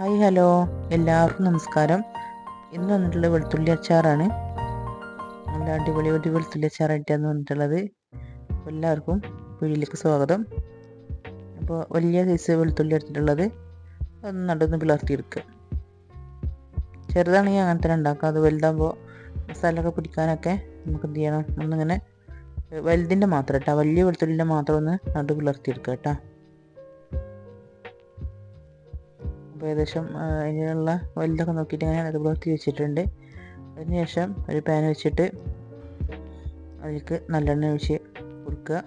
Hi hello. എല്ലാവർക്കും നമസ്കാരം. ഇന്ന് വന്നിട്ടുള്ള വെളുത്തുള്ളി അച്ചാറാണ്. നല്ല അടിപൊളി ഒരു വെളുത്തുള്ളി അച്ചാറായിട്ടാണ് വന്നിട്ടുള്ളത്. എല്ലാവർക്കും വീട്ടിലേക്ക് സ്വാഗതം. അപ്പോൾ വലിയ സൈസ് വെളുത്തുള്ളി എടുത്തിട്ടുള്ളത്. ഒന്ന് നടന്ന് പിളർത്തിയെടുക്കുക. ചെറുതാണെങ്കിൽ അങ്ങനെ തന്നെ ഉണ്ടാക്കുക. അത് വലുതാകുമ്പോൾ മസാലയൊക്കെ പിടിക്കാനൊക്കെ നമുക്ക് എന്ത് ചെയ്യണം? ഒന്നിങ്ങനെ വലുതിന്റെ മാത്രം കേട്ടോ വലിയ വെളുത്തുള്ളിന്റെ മാത്രം ഒന്ന് നടു പിളർത്തിയെടുക്കുക കേട്ടോ. അപ്പോൾ ഏകദേശം അതിനുള്ള വലുതൊക്കെ നോക്കിയിട്ട് ഞാൻ അത് പുലർത്തി വെച്ചിട്ടുണ്ട്. അതിനുശേഷം ഒരു പാൻ വെച്ചിട്ട് അതിലേക്ക് നല്ലെണ്ണ ഒഴിച്ച് കൊടുക്കുക.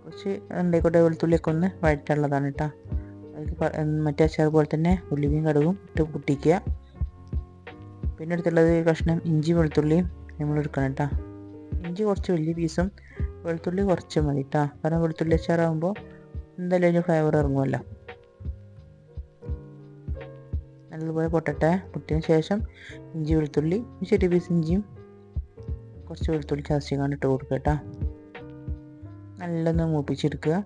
കുറച്ച് ഉണ്ടായിക്കോട്ടെ വെളുത്തുള്ളിയൊക്കെ ഒന്ന് വഴറ്റുള്ളതാണ് കേട്ടോ. അതിൽ മറ്റേ അച്ചാർ പോലെ തന്നെ ഉള്ളിയും കടുകും ഇട്ട് പൊട്ടിക്കുക പിന്നെ അടുത്തുള്ളത് കഷ്ണം ഇഞ്ചി വെളുത്തുള്ളിയും നമ്മൾ എടുക്കണം കേട്ടോ. ഇഞ്ചി കുറച്ച് വലിയ പീസും വെളുത്തുള്ളി കുറച്ച് മതി കേട്ടോ. കാരണം വെളുത്തുള്ളി അച്ചാറാകുമ്പോൾ എന്തായാലും അതിന് ഫ്ലേവർ ഇറങ്ങുമല്ലോ നല്ലതുപോലെ പൊട്ടട്ടെ. പൊട്ടിയതിന് ശേഷം ഇഞ്ചി വെളുത്തുള്ളി ചെറിയ പീസ് ഇഞ്ചിയും കുറച്ച് വെളുത്തുള്ളി ചതച്ച് കണ്ടിട്ട് കൊടുക്കുക കേട്ടോ. നല്ലൊന്ന് മൂപ്പിച്ചെടുക്കുക.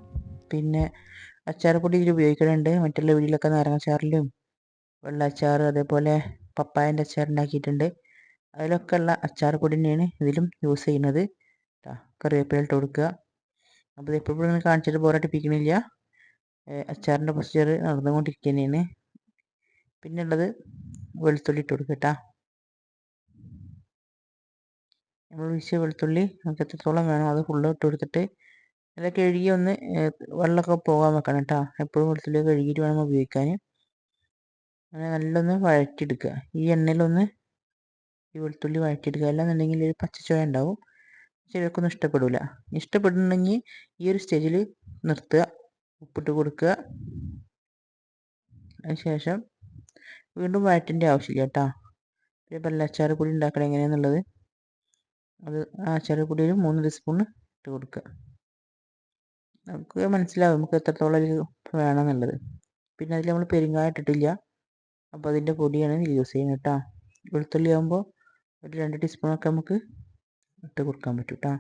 പിന്നെ അച്ചാറപ്പൊടി ഉപയോഗിക്കുന്നുണ്ട് മറ്റുള്ള വീട്ടിലൊക്കെ നാരങ്ങാച്ചാറിലും വെള്ളച്ചാർ അതേപോലെ പപ്പായന്റെ അച്ചാർ ഉണ്ടാക്കിയിട്ടുണ്ട്. അതിലൊക്കെ ഉള്ള പൊടി തന്നെയാണ് ഇതിലും യൂസ് ചെയ്യുന്നത്. കറിവേപ്പില ഇട്ട് കൊടുക്കുക. അപ്പോൾ ഇപ്പോൾ ഇങ്ങനെ കാണിച്ചിട്ട് ബോറടിപ്പിക്കണില്ല അച്ചാറിന്റെ പ്രൊസീജിയർ നടന്നുകൊണ്ടിരിക്കുന്നതിന് പിന്നെ ഉള്ളത് വെളുത്തുള്ളി ഇട്ട് കൊടുക്കുക നമ്മൾ വിശ്വ വെളുത്തുള്ളി നമുക്ക് എത്രത്തോളം വേണം അത് ഫുള്ള് ഇട്ട് കൊടുത്തിട്ട് നല്ല കഴുകി ഒന്ന് വെള്ളമൊക്കെ പോകാൻ വെക്കണം കേട്ടോ എപ്പോഴും വെളുത്തുള്ളി കഴുകിയിട്ട് വേണം ഉപയോഗിക്കാൻ അങ്ങനെ നല്ലൊന്ന് വഴറ്റിയെടുക്കുക. ഈ എണ്ണയിലൊന്ന് ഈ വെളുത്തുള്ളി വഴറ്റിയെടുക്കുക. അല്ലാന്നുണ്ടെങ്കിൽ ഒരു പച്ചച്ചുവ ഉണ്ടാവും. ചിലർക്കൊന്നും ഇഷ്ടപ്പെടില്ല ഇഷ്ടപ്പെടുന്നുണ്ടെങ്കിൽ ഈ ഒരു സ്റ്റേജിൽ നിർത്തുക. ഉപ്പിട്ട് കൊടുക്കുക. അതിനുശേഷം വീണ്ടും വയറ്റിന്റെ ആവശ്യമില്ല കേട്ടോ. പിന്നെ വെള്ള അച്ചാർ പൊടി ഉണ്ടാക്കണം എങ്ങനെയാണെന്നുള്ളത് അത് ആ അച്ചാറ് പൊടിയിൽ മൂന്ന് ടീസ്പൂൺ ഇട്ട് കൊടുക്കുക. നമുക്ക് മനസ്സിലാവും നമുക്ക് എത്രത്തോളം വേണമെന്നുള്ളത്. പിന്നെ അതിൽ നമ്മൾ പെരുങ്കായം ഇട്ടിട്ടില്ല. അപ്പോൾ അതിന്റെ പൊടിയാണ് യൂസ് ചെയ്യുന്നത് കേട്ടോ. വെളുത്തുള്ളി ആകുമ്പോൾ ഒരു രണ്ട് ടീസ്പൂണൊക്കെ നമുക്ക് ഇട്ട് കൊടുക്കാൻ പറ്റും